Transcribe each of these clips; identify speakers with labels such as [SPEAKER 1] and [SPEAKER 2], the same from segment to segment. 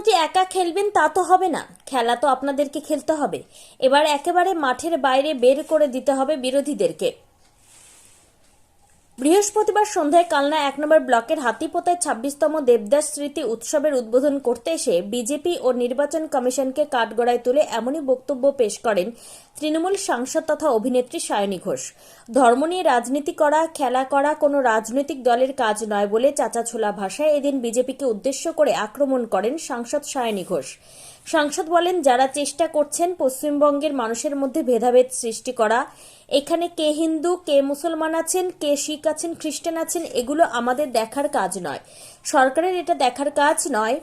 [SPEAKER 1] মুখ্যমন্ত্রী একা খেলবেন তা তো হবে না। খেলা তো আপনাদেরকে খেলতে হবে। এবার একেবারে মাঠের বাইরে বের করে দিতে হবে বিরোধীদেরকে। বৃহস্পতিবার সন্ধ্যায় কালনা এক নম্বর ব্লকের হাতিপোতায় ছাব্বিশতম দেবদাস স্মৃতি উৎসবের উদ্বোধন করতে এসে বিজেপি ও নির্বাচন কমিশনকে কাঠগড়ায় তুলে এমনই বক্তব্য পেশ করেন তৃণমূল সাংসদ তথা অভিনেত্রী সায়নী ঘোষ। ধর্ম নিয়ে রাজনীতি করা, খেলা করা কোনো রাজনৈতিক দলের কাজ নয় বলে চাচাছোলা ভাষায় এদিন বিজেপিকে উদ্দেশ্য করে আক্রমণ করেন সাংসদ সায়নী ঘোষ। সাংসদ বলেন, যারা চেষ্টা করছেন পশ্চিমবঙ্গের মানুষের মধ্যে ভেদাভেদ সৃষ্টি করা এখানে কে হিন্দু, কে মুসলমান আছেন, কে শিখ আছেন, খ্রিস্টান আছেন, এগুলো আমাদের দেখার কাজ নয়। সরকারের এটা দেখার কাজ নয়,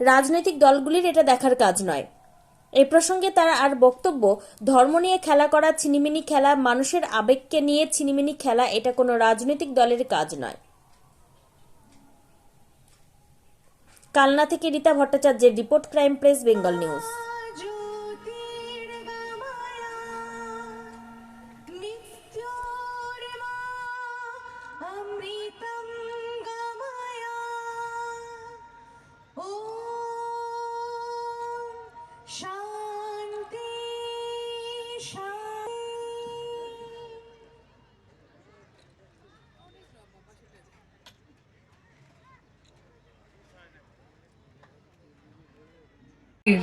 [SPEAKER 1] রাজনৈতিক দলগুলির এটা দেখার কাজ নয়। এ প্রসঙ্গে তারা আর বক্তব্য, ধর্ম নিয়ে খেলা করা, ছিনিমিনি খেলা, মানুষের আবেগকে নিয়ে ছিনিমিনি খেলা, এটা কোনো রাজনৈতিক দলের কাজ নয়। কালনা থেকে রীতা ভট্টাচার্যের
[SPEAKER 2] report, crime press, Bengal news. Shanti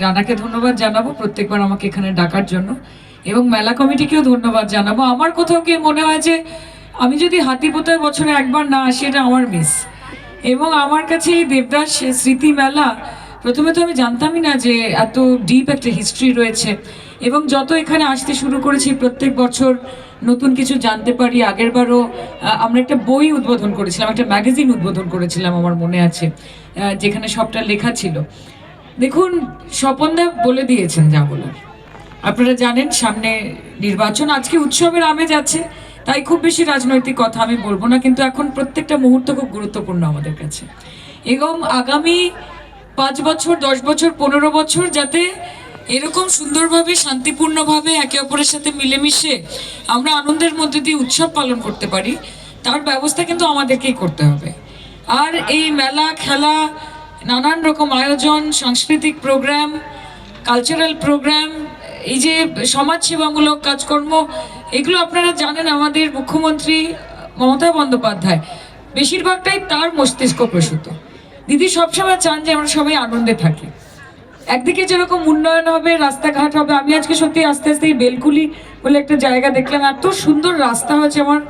[SPEAKER 3] রানাকে ধন্যবাদ জানাব প্রত্যেকবার আমাকে এখানে ডাকার জন্য। এবং মেলা কমিটিকেও ধন্যবাদ জানাব। আমার কোথাও গিয়ে মনে হয় যে আমি যদি হাতিপোতায় বছরে একবার না আসি, এটা আমার মিস এবং আমার কাছে এই দেবদাস স্মৃতি মেলা প্রথমে তো আমি জানতামই না যে এত ডিপ একটা হিস্ট্রি রয়েছে। এবং যত এখানে আসতে শুরু করেছি, প্রত্যেক বছর নতুন কিছু জানতে পারি। আগেরবারও আমরা একটা বই উদ্বোধন করেছিলাম, একটা ম্যাগাজিন উদ্বোধন করেছিলাম আমার মনে আছে যেখানে সবটা লেখা ছিল। দেখুন স্বপনদা বলে দিয়েছেন যা বলার। আপনারা জানেন, সামনে নির্বাচন, আজকে উৎসবের আমেজ আছে, তাই খুব বেশি রাজনৈতিক কথা আমি বলব না, কিন্তু এখন প্রত্যেকটা মুহূর্ত খুব গুরুত্বপূর্ণ আমাদের কাছে। এবং আগামী পাঁচ বছর, দশ বছর, পনেরো বছর যাতে এরকম সুন্দরভাবে, শান্তিপূর্ণভাবে একে অপরের সাথে মিলেমিশে আমরা আনন্দের মধ্যে দিয়ে উৎসব পালন করতে পারি, তার ব্যবস্থা কিন্তু আমাদেরকেই করতে হবে। আর এই মেলা, খেলা, নানান রকম আয়োজন, সাংস্কৃতিক প্রোগ্রাম, কালচারাল প্রোগ্রাম, এই যে সমাজসেবামূলক কাজকর্ম, এগুলো আপনারা জানেন আমাদের মুখ্যমন্ত্রী মমতা বন্দ্যোপাধ্যায়। বেশিরভাগটাই তার মস্তিষ্ক প্রসূত। দিদি সবসময় চান যে আমরা সবাই আনন্দে থাকি। একদিকে যেরকম উন্নয়ন হবে রাস্তাঘাট হবে আমি আজকে সত্যি আস্তে আস্তে এই বেলকুলি বলে একটা জায়গা দেখলাম এত সুন্দর রাস্তা হয়েছে আমার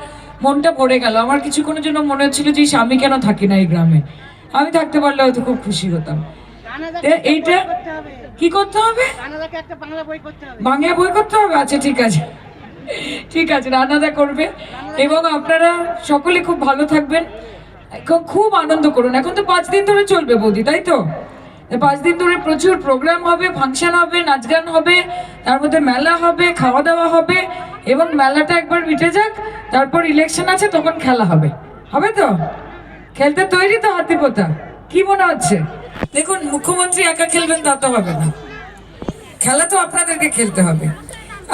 [SPEAKER 3] মনটা পড়ে গেল। আমার কিছুক্ষণের জন্য মনে হচ্ছিল যে আমি কেন থাকি না এই গ্রামে? আমি থাকতে পারলে হয়তো খুব খুশি হতাম। এইটা কি করতে হবে?
[SPEAKER 4] বাংলা বই করতে হবে।
[SPEAKER 3] আচ্ছা ঠিক আছে। ঠিক আছে রান্নাদা করবে। এবং আপনারা সকলে খুব ভালো থাকবেন। খুব আনন্দ করুন। এখন তো পাঁচ দিন ধরে চলবে বৌদি, তাই তো? পাঁচ দিন ধরে প্রচুর প্রোগ্রাম হবে ফাংশন হবে, নাচ গান হবে, তার মধ্যে মেলা হবে খাওয়া দাওয়া হবে এবং মেলাটা একবার মিটে যাক, তারপর ইলেকশন আছে, তখন খেলা হবে। হবে তো? খেলতে তৈরি তো হাতিপোতা। কি মনে হচ্ছে? দেখুন, মুখ্যমন্ত্রী একা খেলবেন, তা তো হবে না। খেলা তো আপনাদেরকে খেলতে হবে।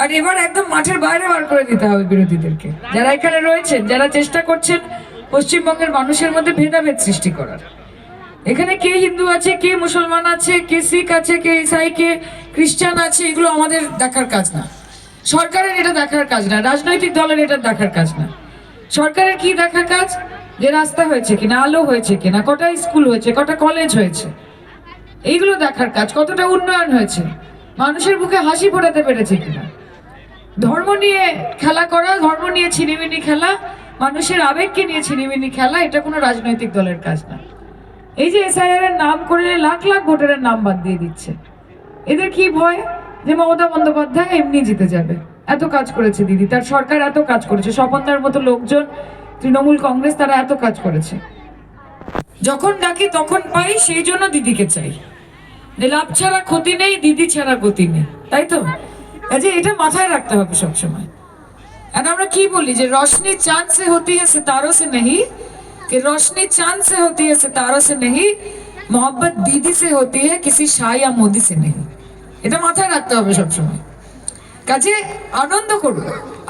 [SPEAKER 3] আর এবার একদম মাঠের বাইরে বার করে দিতে হবে বিরোধীদেরকে। যারা এখানে রয়েছেন, যারা চেষ্টা করছেন পশ্চিমবঙ্গের মানুষের মধ্যে ভেদাভেদ সৃষ্টি করার। এখানে কে হিন্দু আছে, কে মুসলমান আছে, কে শিখ আছে, কে ইসাই, কে খ্রিস্টান আছে, এগুলো আমাদের দেখার কাজ না। সরকারের এটা দেখার কাজ না, রাজনৈতিক দলের এটা দেখার কাজ না। সরকারের কি দেখার কাজ? যে রাস্তা হয়েছে কিনা, আলো হয়েছে কিনা, কটা স্কুল হয়েছে, কটা কলেজ হয়েছে, এইগুলো দেখার কাজ, কতটা উন্নয়ন হয়েছে, মানুষের মুখে হাসি ফোটাতে পেরেছে কিনা। ধর্ম নিয়ে খেলা করা, ধর্ম নিয়ে ছিনিমিনি খেলা মানুষের আবেগকে নিয়ে ছিনিমিনি খেলা, এটা কোনো রাজনৈতিক দলের কাজ না। এই যে এসআইআর এর নাম করে লাখ লাখ ভোটারের নাম বাদ দিয়ে দিচ্ছে। এদের কি ভয় যে মমতা বন্দ্যোপাধ্যায় এমনি জিতে যাবে? এত কাজ করেছে দিদি, তার সরকার এত কাজ করেছে, স্বপনদার মতো লোকজন, তৃণমূল কংগ্রেস, তারা এত কাজ করেছে। যখন ডাকি তখন পাই, সেই জন্য দিদিকে চাই। যে লাভ ছাড়া ক্ষতি নেই, দিদি ছাড়া গতি নেই, তাই তো? এটা মাথায় রাখতে হবে সবসময়। আর আমরা কি বলি যে রোশনি চাঁদ से होती है सितारों से नहीं कि रोशनी चांद से होती है सितारों से नहीं मोहब्बत दीदी से होती है किसी शाह या मोदी से नहीं এটা মাথায় রাখতে হবে সবসময় কাজে আনন্দ করুন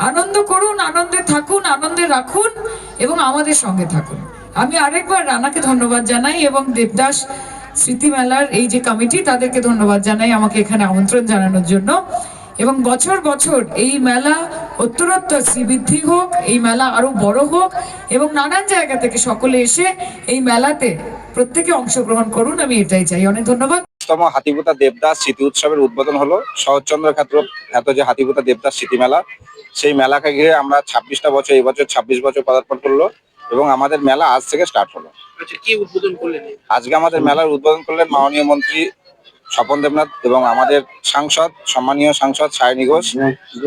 [SPEAKER 3] আনন্দ করুন আনন্দে থাকুন আনন্দে রাখুন এবং আমাদের সঙ্গে থাকুন আমি আরেকবার রানাকে ধন্যবাদ জানাই এবং দেবদাস স্মৃতিমেলার এই যে কমিটি তাদেরকে ধন্যবাদ জানাই আমাকে এখানে আমন্ত্রণ জানানোর জন্য এবং বছর বছর এই মেলা উত্তরোত্তর শ্রীবৃদ্ধি হোক এই মেলা আরও বড় হোক এবং নানান জায়গা থেকে সকলে এসে এই মেলাতে প্রত্যেকে অংশগ্রহণ করুন আমি এটাই চাই। অনেক ধন্যবাদ।
[SPEAKER 5] তম হাতিপুতা দেবদাস স্মৃতি উৎসবের উদ্বোধন হলো শরৎচন্দ্র ক্ষেত্র এত যে হাতিপুতা দেবদাস স্মৃতি মেলা সেই মেলাকে ঘিরে আমরা ছাব্বিশটা বছর এই বছর ছাব্বিশ বছর পদার্পণ করল এবং আমাদের মেলা আজ থেকে স্টার্ট হলো।
[SPEAKER 6] আচ্ছা কি উদ্বোধন করলেন?
[SPEAKER 5] আজকে আমাদের মেলার উদ্বোধন করলেন মাননীয় মন্ত্রী স্বপন দেবনাথ এবং আমাদের সাংসদ সম্মানীয় সাংসদ সায়নী ঘোষ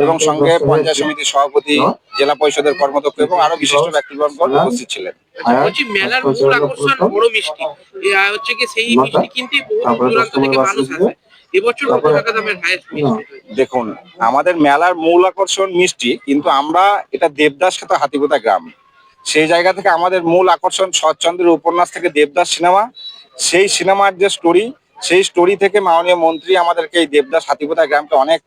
[SPEAKER 5] এবং সঙ্গে পঞ্চায়েত সমিতির সভাপতি জেলা পরিষদের কর্মদক্ষ এবং আরও বিশিষ্ট ব্যক্তিবর্গ উপস্থিত ছিলেন।
[SPEAKER 6] আচ্ছা বলছি মেলার মূল আকর্ষণ বড় মিষ্টি। হচ্ছে কি সেই মিষ্টি কিনতে বহু দূরান্ত থেকে মানুষ আসে। এবছর কত টাকা দামের হাইয়েস্ট মিষ্টি?
[SPEAKER 5] দেখুন আমাদের মেলার মূল আকর্ষণ মিষ্টি কিন্তু আমরা এটা দেবদাস খ্যাত হাতিপোতা গ্রাম। সেই জায়গা থেকে আমাদের মূল আকর্ষণ শরৎচন্দ্রের উপন্যাস থেকে দেবদাস সিনেমা। সেই সিনেমার যে স্টোরি সেই স্টোরি থেকে মাননীয় মন্ত্রী আমাদেরকে এই দেবদাস হাতিপোতা গ্রামকে অনেক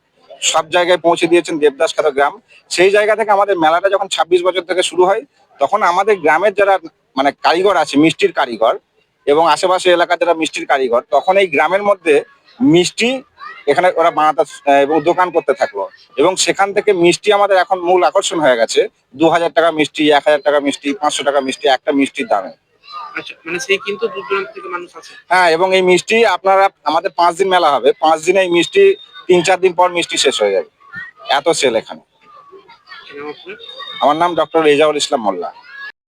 [SPEAKER 5] সব জায়গায় পৌঁছে দিয়েছেন, দেবদাস খ্যাত গ্রাম। সেই জায়গা থেকে আমাদের মেলাটা যখন ছাব্বিশ বছর থেকে শুরু হয়, তখন আমাদের গ্রামের যারা মানে কারিগর আছে, মিষ্টির কারিগর এবং আশেপাশে এলাকার যারা মিষ্টির কারিগর, তখন এই গ্রামের মধ্যে মিষ্টি এখানে ওরা বানাতে এবং দোকান করতে থাকল। এবং সেখান থেকে মিষ্টি আমাদের এখন মূল আকর্ষণ হয়ে গেছে। দু হাজার টাকা মিষ্টি, এক হাজার টাকা মিষ্টি, পাঁচশো টাকা মিষ্টি, একটা মিষ্টির দামে।
[SPEAKER 6] আচ্ছা মানে সেই কিন্তু দূর দূরান্ত থেকে মানুষ আসে।
[SPEAKER 5] হ্যাঁ এবং এই মিষ্টি আপনারা আমাদের পাঁচ দিন মেলা হবে। পাঁচ দিনে এই মিষ্টি তিন চার দিন পর মিষ্টি শেষ হয়ে যাবে। এত সেল এখানে? আমার নাম ডক্টর রেজাউল ইসলাম মোল্লা।